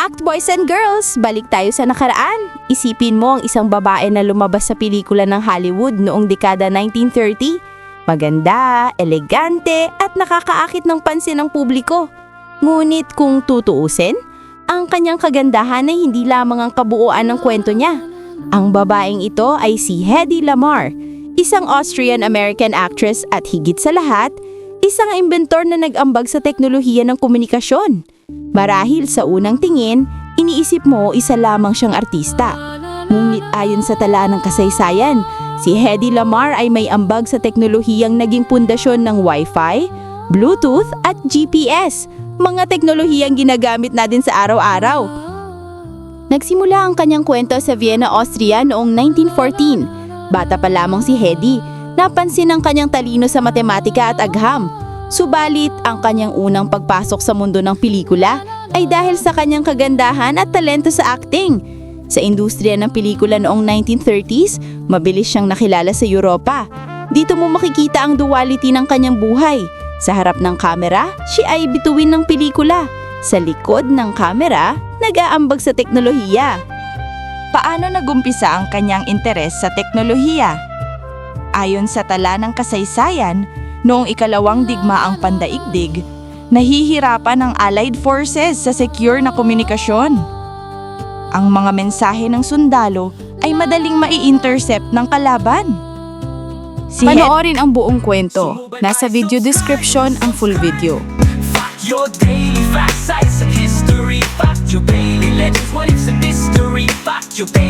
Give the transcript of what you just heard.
Fact boys and girls, balik tayo sa nakaraan. Isipin mo ang isang babae na lumabas sa pelikula ng Hollywood noong dekada 1930. Maganda, elegante, at nakakaakit ng pansin ng publiko. Ngunit kung tutuusin, ang kanyang kagandahan ay hindi lamang ang kabuuan ng kwento niya. Ang babaeng ito ay si Hedy Lamar, isang Austrian-American actress at higit sa lahat, isang inventor na nag-ambag sa teknolohiya ng komunikasyon. Marahil sa unang tingin, iniisip mo isa lamang siyang artista. Ngunit ayon sa tala ng kasaysayan, si Hedy Lamar ay may ambag sa teknolohiyang naging pundasyon ng Wi-Fi, Bluetooth at GPS, mga teknolohiyang ginagamit natin sa araw-araw. Nagsimula ang kanyang kwento sa Vienna, Austria noong 1914. Bata pa lamang si Hedy, napansin ang kanyang talino sa matematika at agham. Subalit, ang kanyang unang pagpasok sa mundo ng pelikula ay dahil sa kanyang kagandahan at talento sa acting. Sa industriya ng pelikula noong 1930s, mabilis siyang nakilala sa Europa. Dito mo makikita ang duality ng kanyang buhay. Sa harap ng kamera, siya ay bituin ng pelikula. Sa likod ng kamera, nag-aambag sa teknolohiya. Paano nagumpisa ang kanyang interes sa teknolohiya? Ayon sa tala ng kasaysayan, noong ikalawang digmaang pandaigdig, nahihirapan ang Allied Forces sa secure na komunikasyon. Ang mga mensahe ng sundalo ay madaling mai-intercept ng kalaban. Si Panoorin ang buong kwento. Nasa video description ang full video. Fact your daily fact sites and history. Fact your daily legends, what it's a mystery. Fact your daily power hour.